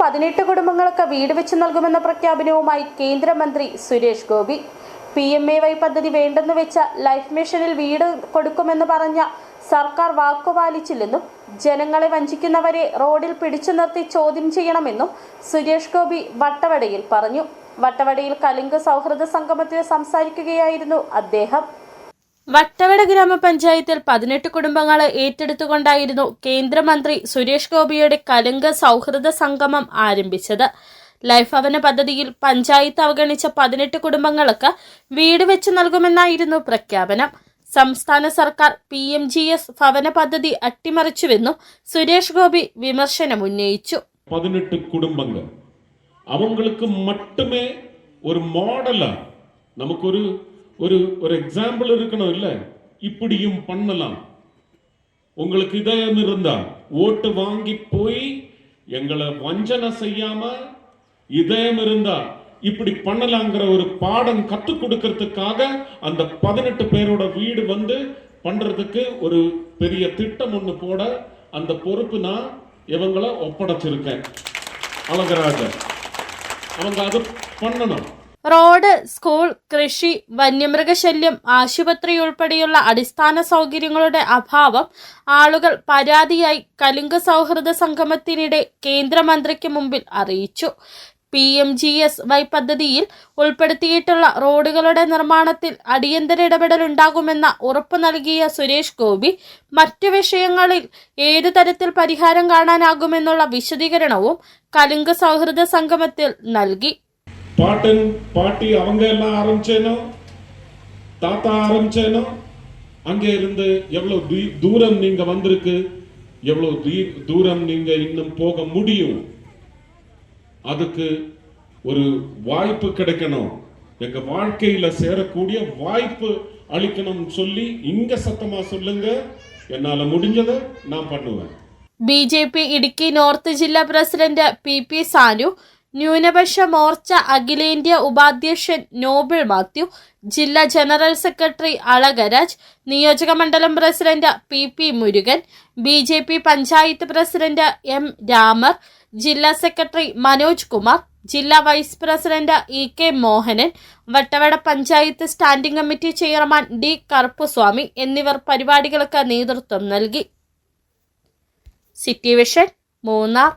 പതിനെട്ട് കുടുംബങ്ങൾക്ക് വീട് വെച്ച് നൽകുമെന്ന പ്രഖ്യാപനവുമായി കേന്ദ്രമന്ത്രി Suresh Gopi. P M A Y പദ്ധതി വേണ്ടെന്ന് വെച്ച ലൈഫ് മിഷനിൽ വീട് കൊടുക്കുമെന്ന് പറഞ്ഞ സർക്കാർ വാക്കുപാലിച്ചില്ലെന്നും ജനങ്ങളെ വഞ്ചിക്കുന്നവരെ റോഡിൽ പിടിച്ചു നിർത്തി ചോദ്യം ചെയ്യണമെന്നും സുരേഷ് ഗോപി വട്ടവടയിൽ പറഞ്ഞു. വട്ടവടയിൽ കലിംഗ് സൗഹൃദ സംഗമത്തിൽ സംസാരിക്കുകയായിരുന്നു അദ്ദേഹം. വട്ടവട ഗ്രാമപഞ്ചായത്തിൽ പതിനെട്ട് കുടുംബങ്ങളെ ഏറ്റെടുത്തുകൊണ്ടായിരുന്നു കേന്ദ്രമന്ത്രി സുരേഷ് ഗോപിയുടെ കലുങ്ക സൗഹൃദ സംഗമം ആരംഭിച്ചത്. ലൈഫ് ഭവന പദ്ധതിയിൽ പഞ്ചായത്ത് അവഗണിച്ച പതിനെട്ട് കുടുംബങ്ങൾക്ക് വീട് വെച്ച് നൽകുമെന്നായിരുന്നു പ്രഖ്യാപനം. സംസ്ഥാന സർക്കാർ പി എം ജി എസ് ഭവന പദ്ധതി അട്ടിമറിച്ചുവെന്നും സുരേഷ് ഗോപി വിമർശനം ഉന്നയിച്ചു പതിനെട്ട് കുടുംബങ്ങൾ. അവങ്ങൾക്ക് മട്ടുമേ ഒരു മോഡലാണ്. നമുക്കൊരു ஒரு ஒரு எக்ஸாம்பிள் இருக்கணும் இல்ல? இப்படியும் பண்ணலாம். உங்களுக்கு இதயம் இருந்தா ஓட்டு வாங்கி போய் எங்களை வஞ்சனை செய்யாம இதயம் இருந்தா இப்படி பண்ணலாங்கிற ஒரு பாடம் கற்றுக் கொடுக்கறதுக்காக அந்த பதினெட்டு பேரோட வீடு வந்து பண்றதுக்கு ஒரு பெரிய திட்டம் ஒண்ணு போட அந்த பொறுப்பு நான் இவங்களை ஒப்படைச்சிருக்கேன். அழகராஜர் அவங்க அது பண்ணணும். റോഡ് സ്കൂൾ കൃഷി വന്യമൃഗശല്യം ആശുപത്രി ഉൾപ്പെടെയുള്ള അടിസ്ഥാന സൗകര്യങ്ങളുടെ അഭാവം ആളുകൾ പരാതിയായി കലുങ്ക് സൗഹൃദ സംഗമത്തിനിടെ കേന്ദ്രമന്ത്രിക്ക് മുമ്പിൽ അറിയിച്ചു. P M G S Y പദ്ധതിയിൽ ഉൾപ്പെടുത്തിയിട്ടുള്ള റോഡുകളുടെ നിർമ്മാണത്തിൽ അടിയന്തര ഇടപെടൽ ഉണ്ടാകുമെന്ന ഉറപ്പ് നൽകിയ സുരേഷ് ഗോപി മറ്റു വിഷയങ്ങളിൽ ഏതു തരത്തിൽ പരിഹാരം കാണാനാകുമെന്നുള്ള വിശദീകരണവും കലുങ്ക് സൗഹൃദ സംഗമത്തിൽ നൽകി. பாட்டன் பாட்டி அவங்க எல்லாம் ஆரம்பிச்சேனோ தாத்தா ஆரம்பிச்சேனோ அங்கே இருந்து எவ்வளவு தூ- தூரம் நீங்க வந்திருக்கு எவ்வளவு தீ- தூரம் நீங்க இன்னும் போக முடியும் அதுக்கு ஒரு வாய்ப்பு கிடைக்கணும் எங்க வாழ்க்கையில சேரக்கூடிய வாய்ப்பு அளிக்கணும் சொல்லி இங்க சத்தமா சொல்லுங்க என்னால முடிஞ்சதை நான் பண்ணுவேன் B J P Idukki north ജില്ലാ പ്രസിഡന്റ് പി പി സാനു ന്യൂനപക്ഷ മോർച്ച അഖിലേന്ത്യാ ഉപാധ്യക്ഷൻ നോബിൾ മാത്യു ജില്ലാ ജനറൽ സെക്രട്ടറി അളകരാജ് നിയോജക മണ്ഡലം president P P Murugan B J P panchayat president M Ramar ജില്ലാ സെക്രട്ടറി മനോജ് കുമാർ ജില്ലാ vice president E K Mohanan Vattavada panchayat standing committee chairman D Karuppuswamy എന്നിവർ പരിപാടികൾക്ക് നേതൃത്വം നൽകി. City vision Munnar.